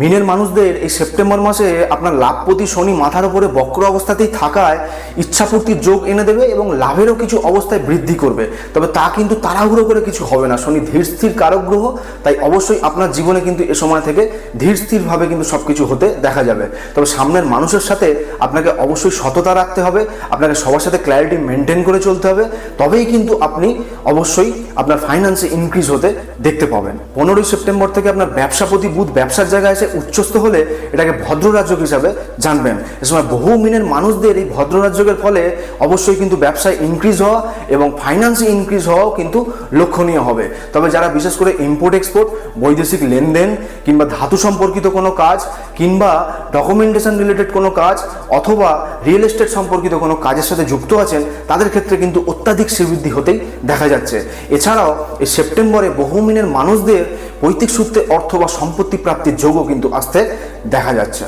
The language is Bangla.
মিনের মানুষদের এই সেপ্টেম্বর মাসে আপনার লাভপতি শনি মাথার উপরে বক্র অবস্থাতেই থাকায় ইচ্ছাপূর্তির যোগ এনে দেবে এবং লাভেরও কিছু অবস্থায় বৃদ্ধি করবে। তবে তা কিন্তু তাড়াহুড়ো করে কিছু হবে না। শনি ধীর স্থির কারক গ্রহ, তাই অবশ্যই আপনার জীবনে কিন্তু এ সময় থেকে ধীর স্থিরভাবে কিন্তু সব কিছু হতে দেখা যাবে। তবে সামনের মানুষের সাথে আপনাকে অবশ্যই সততা রাখতে হবে, আপনাকে সবার সাথে ক্ল্যারিটি মেনটেন করে চলতে হবে। তবেই কিন্তু আপনি অবশ্যই আপনার ফাইন্যান্সে ইনক্রিজ হতে দেখতে পাবেন। পনেরোই সেপ্টেম্বর থেকে আপনার ব্যবসাপতি বুধ ব্যবসার জায়গায় এসে উচ্চস্থ হলে এটাকে ভদ্ররাজ্যক হিসাবে জানবেন। এ সময় বহু মিনের মানুষদের এই ভদ্ররাজ্যকের ফলে অবশ্যই কিন্তু ব্যবসায় ইনক্রিজ হওয়া এবং ফাইন্যান্সে ইনক্রিজ হওয়াও কিন্তু লক্ষণীয় হবে। তবে যারা বিশেষ করে ইম্পোর্ট এক্সপোর্ট বৈদেশিক লেনদেন কিংবা ধাতু সম্পর্কিত কোনো কাজ কিংবা ডকুমেন্টেশন রিলেটেড কোনো কাজ অথবা রিয়েল এস্টেট সম্পর্কিত কোনো কাজের সাথে যুক্ত আছেন, তাদের ক্ষেত্রে কিন্তু অত্যাধিক শ্রীবৃদ্ধি হতেই দেখা যাচ্ছে। এছাড়াও এই সেপ্টেম্বরে বহু মিনের মানুষদের পৈতৃক সূত্রে অর্থ বা সম্পত্তি প্রাপ্তির যোগও কিন্তু আসতে দেখা যাচ্ছে।